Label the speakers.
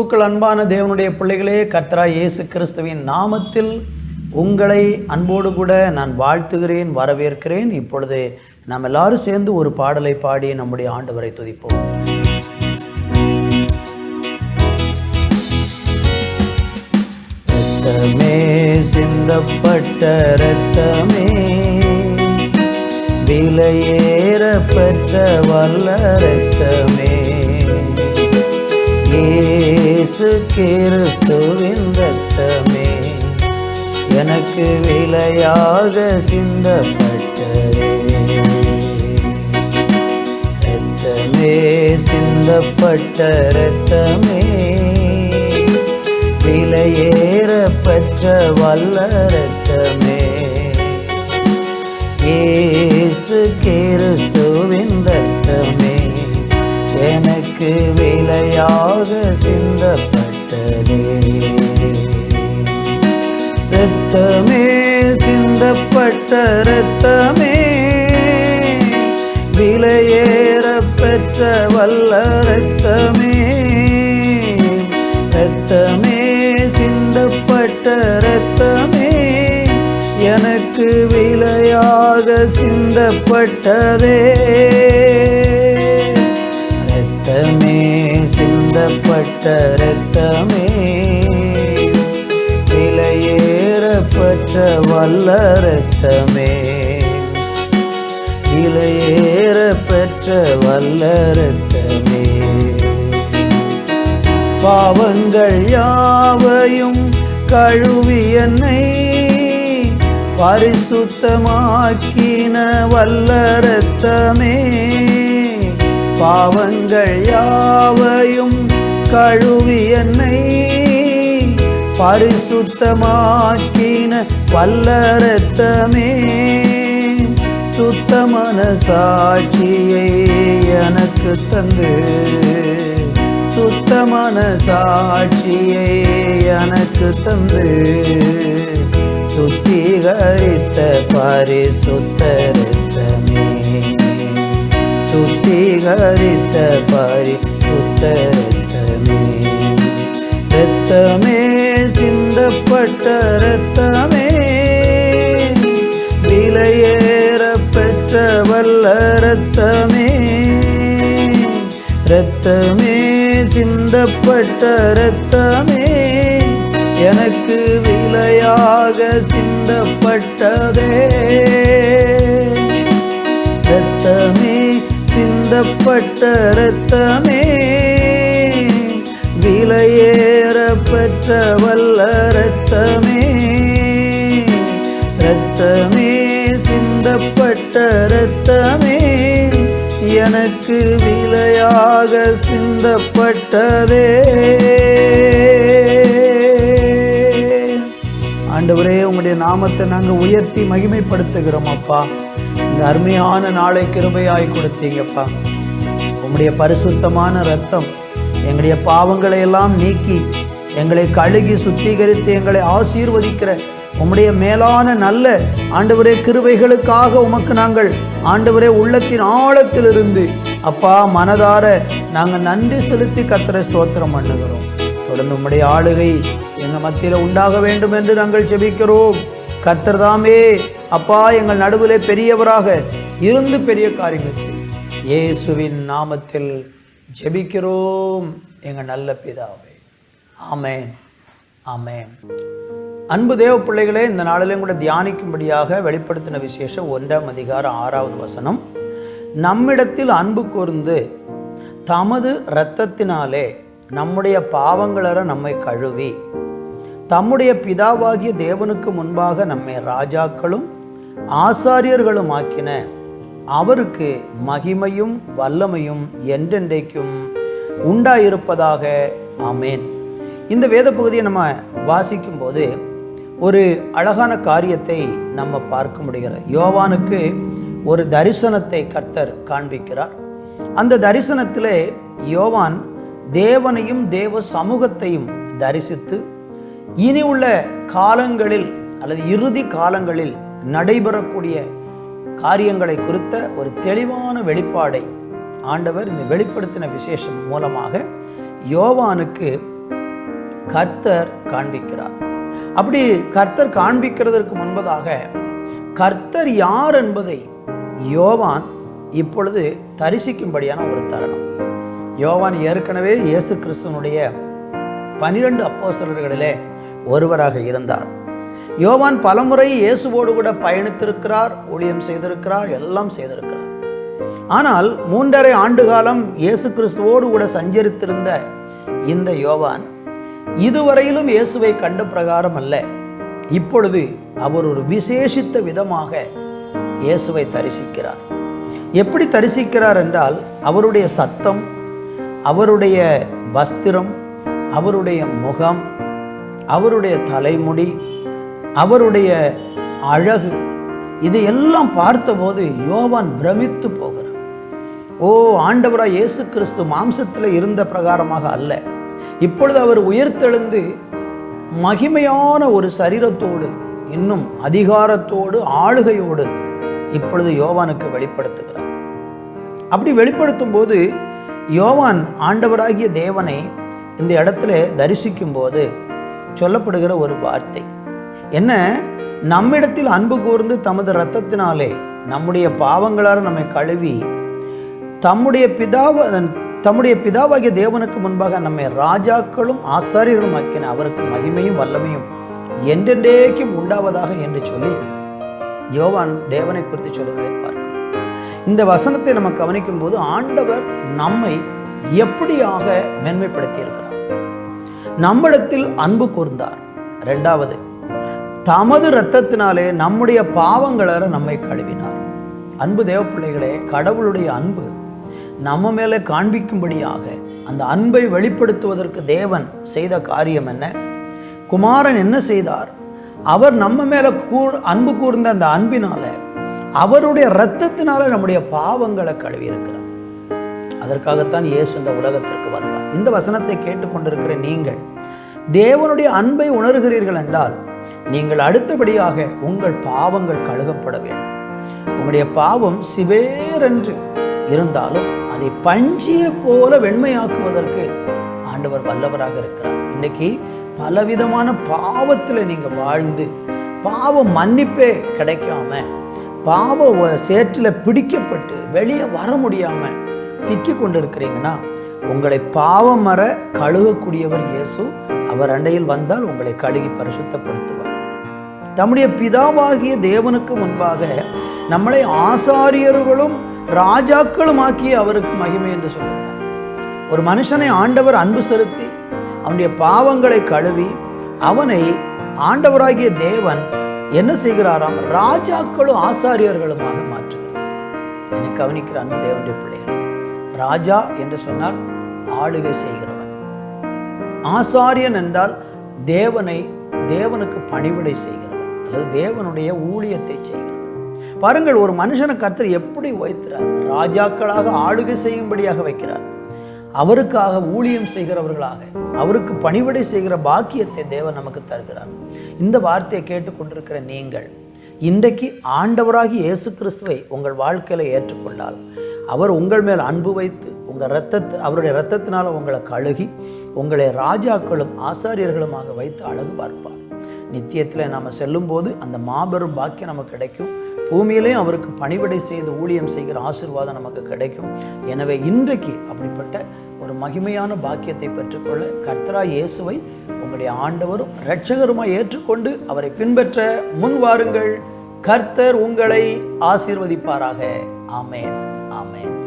Speaker 1: கிறிஸ்துவுக்குள் அன்பான தேவனுடைய பிள்ளைகளே கர்த்தரா இயேசு கிறிஸ்துவின் நாமத்தில் உங்களை அன்போடு கூட நான் வாழ்த்துகிறேன் வரவேற்கிறேன். இப்பொழுது நாம் எல்லாரும் சேர்ந்து ஒரு பாடலை பாடி நம்முடைய ஆண்டவரை துதிப்போம். ரத்தமே சிந்தப்பட்ட ரத்தமே விலையேற பெற்ற வல்ல ரத்தமே. இயேசு கிறிஸ்துவின் ரத்தமே. எனக்கு விலையாக சிந்தப்பட்டதே. ரத்தமே சிந்தப்பட்ட ரத்தமே. விலையேற பெற்ற வல்ல ரத்தமே. ஏசு கிறிஸ்துவின் எனக்கு விலையாக சிந்தப்பட்டதே. ரத்தமே சிந்தப்பட்ட ரத்தமே விலையேற பெற்ற வல்ல ரத்தமே ரத்தமே சிந்தப்பட்ட ரத்தமே எனக்கு விலையாக சிந்தப்பட்டதே. சிந்தப்பட்ட ரத்தமே விலையேறப்பட்ட வல்ல ரத்தமே விலையேற வல்ல ரத்தமே பாவங்கள் யாவையும் கழுவி என்னை பரிசுத்தமாக்கின வல்ல ரத்தமே பாவங்கள் யாவையும் கழுவி என்னை பரிசுத்தமாக்கின வல்ல ரத்தமே சுத்தமான சாட்சியை எனக்கு தந்து. சுத்தமான சாட்சியை எனக்கு தந்து. சுத்திகரித்த பரிசுத்தரத்தமே சுத்திகரித்த பரிசுத்தரத்த ரத்தமே சிந்தப்பட்ட ரத்தமே. விலையேற பெற்ற வல்ல ரத்தமே. ரத்தமே சிந்தப்பட்ட ரத்தமே. எனக்கு விலையாக சிந்தப்பட்டதே. ரத்தமே சிந்தப்பட்ட ரத்தமே. விலையே பெற்ற வல்ல ரத்தமே ரத்தமே சிந்தப்பட்ட ரத்தமே எனக்கு விலையாக சிந்தப்பட்டதே. ஆண்டவரே உங்களுடைய நாமத்தை நாங்கள் உயர்த்தி மகிமைப்படுத்துகிறோம் அப்பா. இந்த அருமையான நாளை கிருபையாய் கொடுத்தீங்கப்பா. உம்முடைய பரிசுத்தமான ரத்தம் எங்களுடைய பாவங்களை எல்லாம் நீக்கி எங்களை கழுகி சுத்திகரித்து எங்களை ஆசீர்வதிக்கிற உம்முடைய மேலான நல்ல ஆண்டவரே கிருவைகளுக்காக உமக்கு நாங்கள் ஆண்டவரே உள்ளத்தின் ஆழத்திலிருந்து அப்பா மனதார நாங்கள் நன்றி செலுத்தி கத்திர ஸ்தோத்திரம் பண்ணுகிறோம். தொடர்ந்து உம்முடைய ஆளுகை எங்கள் மத்தியில் உண்டாக வேண்டும் என்று நாங்கள் ஜெபிக்கிறோம். கத்திரதாமே அப்பா எங்கள் நடுவிலே பெரியவராக இருந்து பெரிய காரியங்கள் செய்யும் இயேசுவின் நாமத்தில் ஜெபிக்கிறோம். எங்கள் நல்ல பிதாவே. ஆமேன். ஆமேன். அன்பு தேவ பிள்ளைகளே இந்த நாளிலும் கூட தியானிக்கும்படியாக வெளிப்படுத்தின விசேஷம் ஒன்றாம் அதிகாரம் ஆறாவது வசனம். நம்மிடத்தில் அன்பு கூர்ந்து தமது இரத்தத்தினாலே நம்முடைய பாவங்களற நம்மை கழுவி தம்முடைய பிதாவாகிய தேவனுக்கு முன்பாக நம்மை ராஜாக்களும் ஆசாரியர்களும் ஆக்கின அவருக்கு மகிமையும் வல்லமையும் என்றென்றைக்கும் உண்டாயிருப்பதாக. அமேன் இந்த வேத பகுதியை நம்ம வாசிக்கும் போது ஒரு அழகான காரியத்தை நம்ம பார்க்க முடிகிறது. யோவானுக்கு ஒரு தரிசனத்தை கர்த்தர் காண்பிக்கிறார். அந்த தரிசனத்தில் யோவான் தேவனையும் தேவ சமூகத்தையும் தரிசித்து இனி உள்ள காலங்களில் அல்லது இறுதி காலங்களில் நடைபெறக்கூடிய காரியங்களை குறித்த ஒரு தெளிவான வெளிப்பாடை ஆண்டவர் இந்த வெளிப்படுத்தின விசேஷம் மூலமாக யோவானுக்கு கர்த்தர் காண்பிக்கிறார். அப்படி கர்த்தர் காண்பிக்கிறதற்கு முன்பதாக கர்த்தர் யார் என்பதை யோவான் இப்பொழுது தரிசிக்கும்படியான ஒரு தருணம். யோவான் ஏற்கனவே இயேசு கிறிஸ்துவனுடைய பனிரெண்டு அப்போசலர்களிலே ஒருவராக இருந்தார். யோவான் பலமுறை இயேசுவோடு கூட பயணித்திருக்கிறார் ஊழியம் செய்திருக்கிறார் எல்லாம் செய்திருக்கிறார். ஆனால் மூன்றரை ஆண்டு காலம் இயேசு கிறிஸ்துவோடு கூட சஞ்சரித்திருந்த இந்த யோவான் இதுவரையிலும் இயேசுவை கண்ட பிரகாரம் அல்ல. இப்பொழுது அவர் ஒரு விசேஷித்த விதமாக இயேசுவை தரிசிக்கிறார். எப்படி தரிசிக்கிறார் என்றால் அவருடைய சத்தம் அவருடைய வஸ்திரம் அவருடைய முகம் அவருடைய தலைமுடி அவருடைய அழகு இதையெல்லாம் பார்த்தபோது யோவான் பிரமித்து போகிறார். ஓ ஆண்டவராக இயேசு கிறிஸ்து மாம்சத்தில் இருந்த பிரகாரமாக அல்ல. இப்பொழுது அவர் உயிர்த்தெழுந்து மகிமையான ஒரு சரீரத்தோடு இன்னும் அதிகாரத்தோடு ஆளுகையோடு இப்பொழுது யோவானுக்கு வெளிப்படுத்துகிறார். அப்படி வெளிப்படுத்தும் போது யோவான் ஆண்டவராகிய தேவனை இந்த இடத்துல தரிசிக்கும் போது சொல்லப்படுகிற ஒரு வார்த்தை. என்ன? நம்மிடத்தில் அன்பு கூர்ந்து தமது இரத்தத்தினாலே நம்முடைய பாவங்களால் நம்மை கழுவி தம்முடைய பிதாவ தம்முடைய பிதாவாகிய தேவனுக்கு முன்பாக நம்மை ராஜாக்களும் ஆசாரியர்களும் ஆக்கின அவருக்கு மகிமையும் வல்லமையும் என்றென்றேக்கும் உண்டாவதாக என்று சொல்லி யோவான் தேவனை குறித்து சொல்வதை பார்க்கும் இந்த வசனத்தை நம்ம கவனிக்கும் போது ஆண்டவர் நம்மை எப்படியாக மேன்மைப்படுத்தி இருக்கிறார் நம்மிடத்தில் அன்பு கூர்ந்தார். ரெண்டாவது தமது இரத்தத்தினாலே நம்முடைய பாவங்களால் நம்மை கழுவினார். அன்பு தேவ பிள்ளைகளே கடவுளுடைய அன்பு நம்ம மேலே காண்பிக்கும்படியாக அந்த அன்பை வெளிப்படுத்துவதற்கு தேவன் செய்த காரியம் என்ன? குமாரன் என்ன செய்தார்? அவர் நம்ம மேலே கூ அன்பு கூர்ந்த அந்த அன்பினால அவருடைய இரத்தத்தினால நம்முடைய பாவங்களை கழுவி இருக்கிறார் அதற்காகத்தான் இயேசு இந்த உலகத்திற்கு வந்தார். இந்த வசனத்தை கேட்டுக்கொண்டிருக்கிற நீங்கள் தேவனுடைய அன்பை உணர்கிறீர்கள் என்றால் நீங்கள் அடுத்தபடியாக உங்கள் பாவங்கள் கழுகப்பட வேண்டும். உங்களுடைய பாவம் சிவேரென்று இருந்தாலும் அதை பஞ்சியை போல வெண்மையாக்குவதற்கு ஆண்டவர் வல்லவராக இருக்கிறார். இன்னைக்கு பலவிதமான பாவத்தில் நீங்கள் வாழ்ந்து பாவ மன்னிப்பே கிடைக்காம பாவ சேற்றில் பிடிக்கப்பட்டு வெளியே வர முடியாமல் சிக்கி கொண்டு இருக்கிறீங்கன்னா உங்களை பாவம் மற கழுகக்கூடியவர் இயேசு அவர் அண்டையில் வந்தால் உங்களை கழுகி பரிசுத்தப்படுத்துவார். தம்முடைய பிதாவாகிய தேவனுக்கு முன்பாக நம்மளை ஆசாரியர்களும் ராஜாக்களும் ஆக்கிய அவருக்கு மகிமை என்று சொல்லுகிறார். ஒரு மனுஷனை ஆண்டவர் அன்பு செலுத்தி அவனுடைய பாவங்களை கழுவி அவனை ஆண்டவராகிய தேவன் என்ன செய்கிறாராம்? ராஜாக்களும் ஆசாரியர்களுமாக மாற்றுகிறார். என்னை கவனிக்கிற அன்பு தேவனுடைய பிள்ளைகள் ராஜா என்று சொன்னால் ஆளுகை செய்கிறவன். ஆசாரியன் என்றால் தேவனை தேவனுக்கு பணிவிடை செய்கிறவன். அல்லது தேவனுடைய ஊழியத்தை செய்கிறவன். பாருங்கள் ஒரு மனுஷனை கர்த்தர் எப்படி வைக்கிறார் ராஜாக்களாக ஆளுகை செய்யும்படியாக வைக்கிறார். அவருக்காக ஊழியம் செய்கிறவர்களாக அவருக்கு பணிவிடை செய்கிற பாக்கியத்தை தேவன் நமக்கு தருகிறார். இந்த வார்த்தையை கேட்டுக்கொண்டிருக்கிற நீங்கள் இன்றைக்கு ஆண்டவராகி இயேசு கிறிஸ்துவை உங்கள் வாழ்க்கையில ஏற்றுக்கொண்டால் அவர் உங்கள் மேல் அன்பு வைத்து உங்கள் ரத்தத்தை அவருடைய ரத்தத்தினால் உங்களை கழுகி உங்களை ராஜாக்களும் ஆசாரியர்களுமாக வைத்து அழகு பார்ப்பார். நித்தியத்தில் நாம் செல்லும்போது அந்த மாபெரும் பாக்கியம் நமக்கு கிடைக்கும். பூமியிலேயும் அவருக்கு பணிவிடை செய்து ஊழியம் செய்கிற ஆசீர்வாதம் நமக்கு கிடைக்கும். எனவே இன்றைக்கு அப்படிப்பட்ட ஒரு மகிமையான பாக்கியத்தை பெற்றுக்கொள்ள கர்த்தரா இயேசுவை உங்களுடைய ஆண்டவரும் இரட்சகருமாய் ஏற்றுக்கொண்டு அவரை பின்பற்ற முன் வாருங்கள். கர்த்தர் உங்களை ஆசீர்வதிப்பாராக. ஆமேன். ஆமேன்.